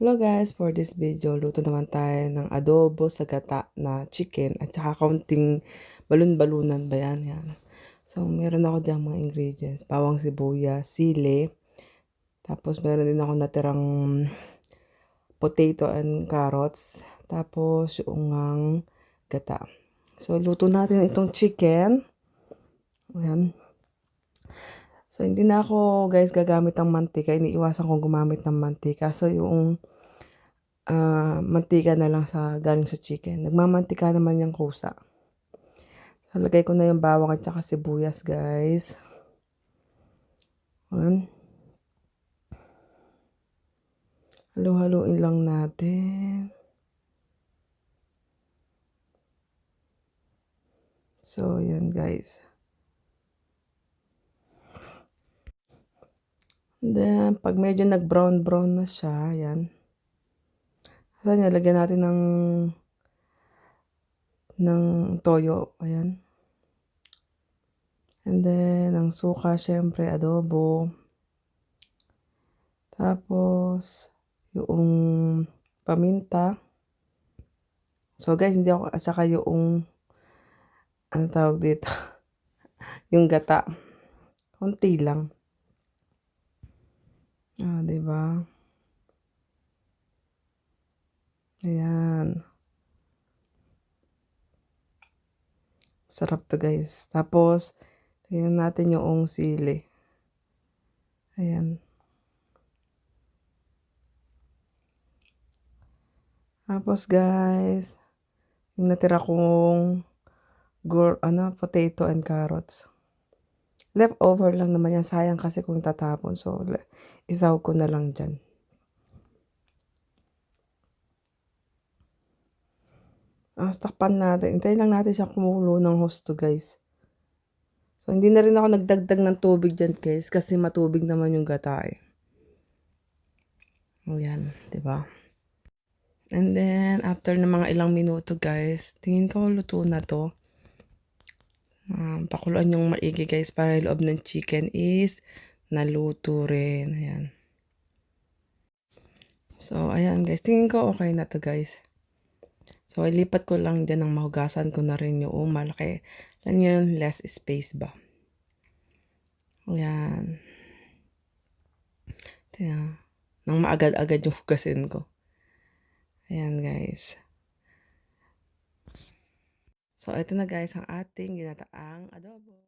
Hello guys, for this video, luto naman tayo ng adobo sa gata na chicken at saka kaunting balon-balunan ba yan, yan. So, meron ako dyan mga ingredients. Bawang sibuyas, sili. Tapos, meron din ako natirang potato and carrots. Tapos, yung gata. So, luto natin itong chicken. Ayan. So, hindi na ako, guys, gagamit ng mantika. Iniiwasan kong gumamit ng mantika. So, yung uh, mantika na lang sa galing sa chicken. Nagmamantika naman yung kusa. So, lagay ko na yung bawang at saka sibuyas, guys. Ayan. Halu-haluin lang natin. So, yan guys. Then, pag medyo nag-brown-brown na siya, yan. Saan niya, lagyan natin ng ng toyo. Ayan. And then, ang suka, syempre, adobo. Tapos, yung paminta. So, guys, hindi ako, at saka yung, ano tawag dito? yung gata. Kunti lang. Ba? Ayan. Sarap to guys. Tapos, lagyan natin yung sili. Ayan. Tapos guys, yung natira kong gur, ano, potato and carrots. Leftover lang naman yan. Sayang kasi kung tatapon. So, isaw ko na lang dyan. Ah, takpan natin. Hintayin lang natin siya kumulo ng husto, guys. So, hindi na rin ako nagdagdag ng tubig dyan, guys. Kasi matubig naman yung gata, eh. Ayan, ba diba? And then, after ng mga ilang minuto, guys, tingin ko luto na to. Um, pakuluan yung maigi guys para yung loob ng chicken is naluto rin. Ayan. So, ayan guys. Tingin ko okay na to guys. So, ilipat ko lang dyan ng mahugasan ko na rin yung malaki. Alam yun, less space ba. Ayan. Tingnan. Nang maagad-agad yung hugasin ko. Ayan guys. So, ito na guys ang ating ginataang adobo.